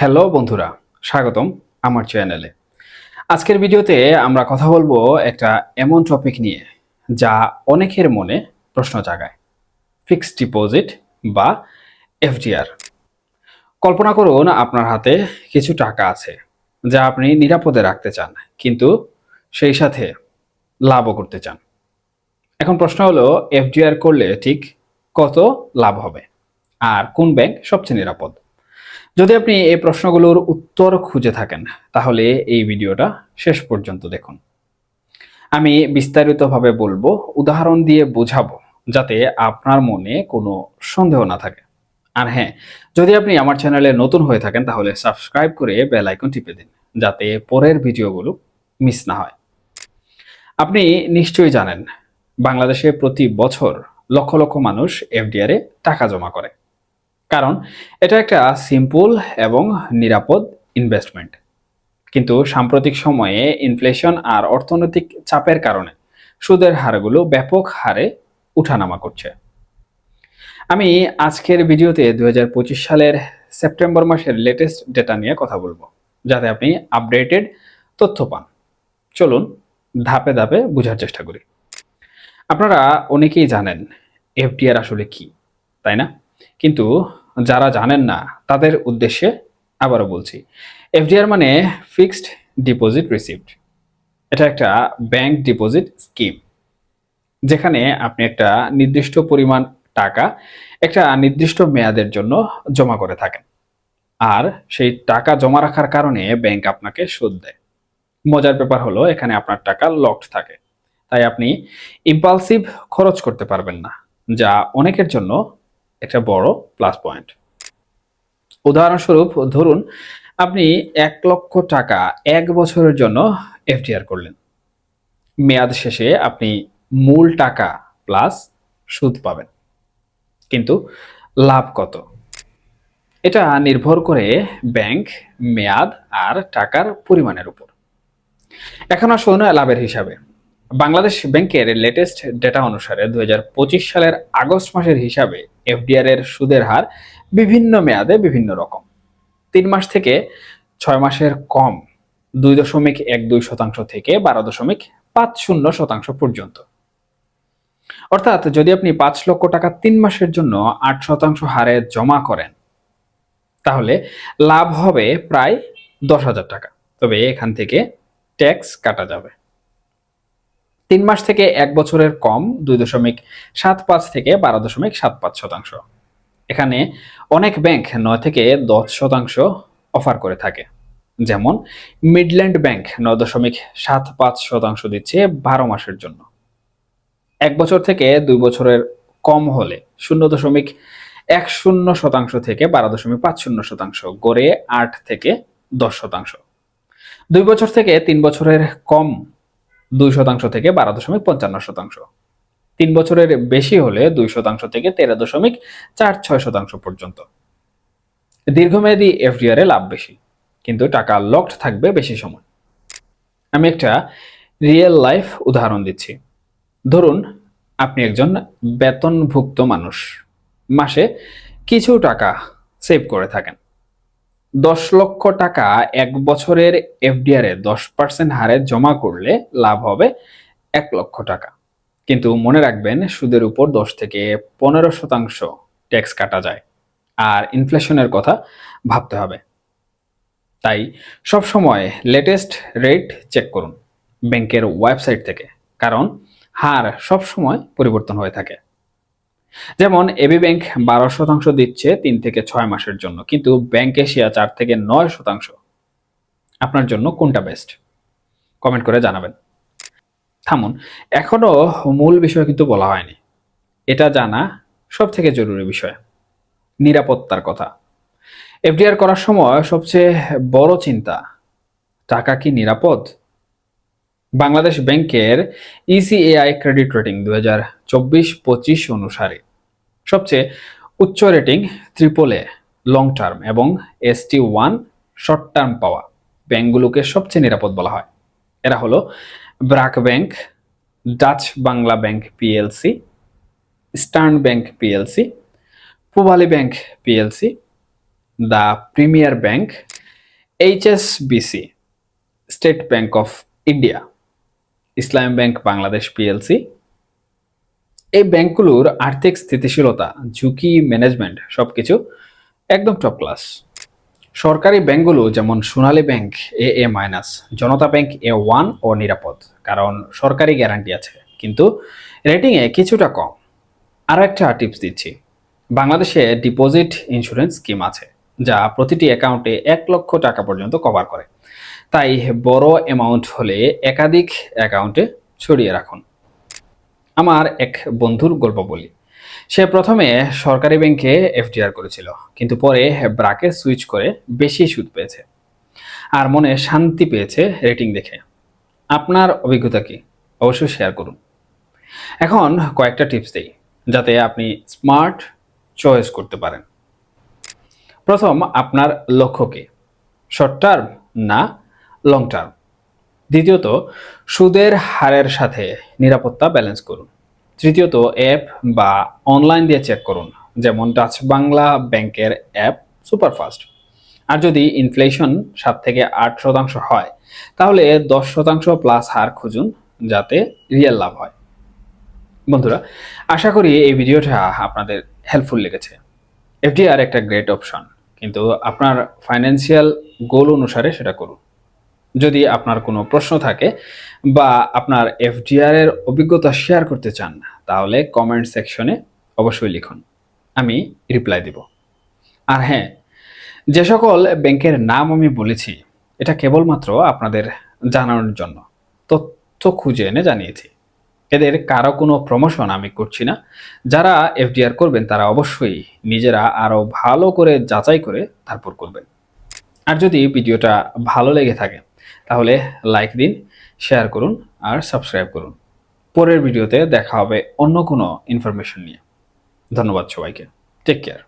Hello বন্ধুরা, স্বাগতম আমার চ্যানেলে আজকের ভিডিওতে আমরা কথা বলব একটা এমন টপিক নিয়ে, যা অনেকের মনে প্রশ্ন জাগায় ফিক্সড ডিপোজিট বা এফডিআর কল্পনা করুন আপনার হাতে কিছু টাকা আছে, যা আপনি নিরাপদে রাখতে চান, কিন্তু সেই সাথে লাভও করতে চান। এখন প্রশ্ন হলো এফডিআর করলে ঠিক কত লাভ হবে? আর কোন ব্যাংক সবচেয়ে নিরাপদ? যদি আপনি এই প্রশ্নগুলোর উত্তর খুঁজে থাকেন, তাহলে এই ভিডিওটা শেষ পর্যন্ত দেখুন। আমি বিস্তারিতভাবে বলব, উদাহরণ দিয়ে বোঝাবো, যাতে আপনার মনে কোনো সন্দেহ না থাকে। আর হ্যাঁ যদি আপনি আমার চ্যানেলে নতুন হয়ে থাকেন, তাহলে সাবস্ক্রাইব করে বেল আইকন টিপে দিন, যাতে পরের ভিডিওগুলো মিস না হয়। আপনি নিশ্চয়ই জানেন, বাংলাদেশে প্রতি বছর লক্ষ লক্ষ মানুষ এফডিআরে টাকা জমা করে। কারণ এটা একটা সিম্পল এবং নিরাপদ ইনভেস্টমেন্ট কিন্তু সাম্প্রতিক সময়ে ইনফ্লেশন আর অর্থনৈতিক চাপের কারণে সুদের হারগুলো ব্যাপক হারে উঠানামা করছে। আমি আজকের ভিডিওতে দু হাজার পঁচিশ সালের সেপ্টেম্বর মাসের লেটেস্ট ডেটা নিয়ে কথা বলব, যাতে আপনি আপডেটেড তথ্য পান। চলুন ধাপে ধাপে বোঝার চেষ্টা করি। আপনারা অনেকেই জানেন এফডিআর আসলে কি, তাই না? কিন্তু যারা জানেন না, তাদের উদ্দেশ্যে আবারও বলছি, এফডিআর মানে ফিক্সড ডিপোজিট রিসিপ্ট। এটা একটা ব্যাংক ডিপোজিট স্কিম, যেখানে আপনি একটা নির্দিষ্ট পরিমাণ টাকা একটা নির্দিষ্ট মেয়াদের জন্য জমা করে থাকেন। আর সেই টাকা জমা রাখার কারণে ব্যাংক আপনাকে সুদ দেয়। মজার ব্যাপার হলো, এখানে আপনার টাকা লকড থাকে। তাই আপনি ইম্পালসিভ খরচ করতে পারবেন না, যা অনেকের জন্য একটা বড় প্লাস পয়েন্ট উদাহরণস্বরূপ, ধরুন আপনি এক লক্ষ টাকা এক বছরের জন্য এফডিআর করলেন। মেয়াদ শেষে আপনি মূল টাকা প্লাস সুদ পাবেন। কিন্তু লাভ কত? এটা নির্ভর করে ব্যাংক মেয়াদ আর টাকার পরিমাণের উপর। এখন আসুন লাভের হিসাবে। বাংলাদেশ ব্যাংকের লেটেস্ট ডেটা অনুসারে দুই হাজার পঁচিশ সালের আগস্ট মাসের হিসাবে এফডিআর এর সুদের হার বিভিন্ন মেয়াদে বিভিন্ন রকম। তিন মাস থেকে ছয় মাসের কম দুই দশমিক এক দুই শতাংশ থেকে বারো দশমিক পাঁচ শূন্য শতাংশ পর্যন্ত। অর্থাৎ যদি আপনি পাঁচ লক্ষ টাকা তিন মাসের জন্য আট শতাংশ হারে জমা করেন, তাহলে লাভ হবে প্রায় দশ হাজার টাকা। তবে এখান থেকে ট্যাক্স কাটা যাবে। তিন মাস থেকে এক বছরের কম, দুই দশমিক সাত পাঁচ থেকে বারো দশমিক সাত পাঁচ শতাংশ। এখানে অনেক ব্যাংক নয় থেকে দশ শতাংশ অফার করে থাকে। যেমন মিডল্যান্ড ব্যাংক নয় দশমিক সাত পাঁচ শতাংশ দিচ্ছে বারো মাসের জন্য। এক বছর থেকে দুই বছরের কম হলে শূন্য দশমিক এক শূন্য শতাংশ থেকে বারো দশমিক পাঁচ শূন্য শতাংশ গড়ে আট থেকে দশ শতাংশ। দুই বছর থেকে তিন বছরের কম দুই শতাংশ থেকে বারো দশমিক পঞ্চান্ন শতাংশ। তিন বছরের বেশি হলে দুই শতাংশ থেকে তেরো দশমিক চার ছয় শতাংশ পর্যন্ত। দীর্ঘমেয়াদী এফডিআর এ লাভ বেশি, কিন্তু টাকা লকড থাকবে বেশি সময়। আমি একটা রিয়েল লাইফ উদাহরণ দিচ্ছি। ধরুন, আপনি একজন বেতনভুক্ত মানুষ। মাসে কিছু টাকা সেভ করে থাকেন। দশ লক্ষ টাকা এক বছরের এফডিআর এ দশ পার্সেন্ট হারে জমা করলে লাভ হবে এক লক্ষ টাকা। কিন্তু মনে রাখবেন, সুদের উপর দশ থেকে পনেরো শতাংশ ট্যাক্স কাটা যায়। আর ইনফ্লেশনের কথা ভাবতে হবে। তাই সব সময় লেটেস্ট রেট চেক করুন ব্যাংকের ওয়েবসাইট থেকে, কারণ হার সব সময় পরিবর্তন হয়ে থাকে। যেমন এবি ব্যাংক বারো শতাংশ দিচ্ছে তিন থেকে ছয় মাসের জন্য, কিন্তু ব্যাংক এশিয়া চার থেকে নয় শতাংশ। আপনার জন্য কোনটা বেস্ট কমেন্ট করে জানাবেন। থামুন, এখনও মূল বিষয় কিন্তু বলা হয়নি। এটা জানা সব থেকে জরুরি বিষয়, নিরাপত্তার কথা। এফডিআর করার সময় সবচেয়ে বড় চিন্তা, টাকা কি নিরাপদ? বাংলাদেশ ব্যাংকের ইসিএআই ক্রেডিট রেটিং দু হাজার চব্বিশ পঁচিশ অনুসারে। সবচেয়ে উচ্চ rating triple A long term এবং এসটি ওয়ান শর্ট টার্ম পাওয়া ব্যাংকগুলোকে সবচেয়ে নিরাপদ বলা হয়। এরা হলো BRAC Bank, Dutch Bangla Bank PLC Eastern Bank PLC Pubali Bank PLC the Premier Bank HSBC State Bank of India. Islam Bank Bangladesh PLC. এই ব্যাংকগুলোর আর্থিক স্থিতিশীলতা, ঝুঁকি ম্যানেজমেন্ট সবকিছু একদম টপ ক্লাস সরকারি ব্যাংকগুলো যেমন Sonali Bank A A minus, Janata Bank A one ও নিরাপদ, কারণ সরকারি গ্যারান্টি আছে, কিন্তু রেটিংয়ে কিছুটা কম। আর একটা টিপস দিচ্ছি, বাংলাদেশে ডিপোজিট ইন্স্যুরেন্স স্কিম আছে, যা প্রতিটি অ্যাকাউন্টে এক লক্ষ টাকা পর্যন্ত কভার করে। তাই বড় অ্যামাউন্ট হলে একাধিক অ্যাকাউন্টে ছড়িয়ে রাখুন। আমার এক বন্ধুর গল্প বলি। সে প্রথমে সরকারি ব্যাংকে এফডিআর করেছিল, কিন্তু পরে ব্রাকে সুইচ করে বেশি সুদ পেয়েছে আর মনে শান্তি পেয়েছে রেটিং দেখে। আপনার অভিজ্ঞতা কি? অবশ্যই শেয়ার করুন। এখন কয়েকটা টিপস দেই, যাতে আপনি স্মার্ট চয়েস করতে পারেন। প্রথম, আপনার লক্ষ্য কি? শর্ট টার্ম না লং টার্ম দ্বিতীয়ত, সুদের হারের সাথে নিরাপত্তা ব্যালেন্স করুন। তৃতীয়ত অ্যাপ বা অনলাইন দিয়ে চেক করুন, যেমন ডাচ বাংলা ব্যাংকের অ্যাপ সুপারফাস্ট আর যদি ইনফ্লেশন সাত থেকে আট শতাংশ হয়, তাহলে দশ শতাংশ প্লাস হার খুঁজুন, যাতে রিয়েল লাভ হয়। বন্ধুরা, আশা করি এই ভিডিওটা আপনাদের হেল্পফুল লেগেছে। এফডিআর একটা গ্রেট অপশন কিন্তু আপনার ফাইন্যান্সিয়াল গোল অনুসারে সেটা করুন। যদি আপনার কোনো প্রশ্ন থাকে বা আপনার এফডিআর এর অভিজ্ঞতা শেয়ার করতে চান, তাহলে কমেন্ট সেকশনে অবশ্যই লিখুন। আমি রিপ্লাই দিব। আর হ্যাঁ যে সকল ব্যাংকের নাম আমি বলেছি, এটা কেবলমাত্র আপনাদের জানানোর জন্য। তথ্য খুঁজে এনে জানিয়েছি। এদের কারও কোনো প্রমোশন আমি করছি না। যারা এফডিআর করবেন, তারা অবশ্যই নিজেরা আরও ভালো করে যাচাই করে তারপর করবেন। আর যদি ভিডিওটা ভালো লেগে থাকে তাহলে লাইক দিন শেয়ার করুন আর সাবস্ক্রাইব করুন। পরের ভিডিওতে দেখা হবে অন্য কোনো ইনফরমেশন নিয়ে। ধন্যবাদ সবাইকে। Take care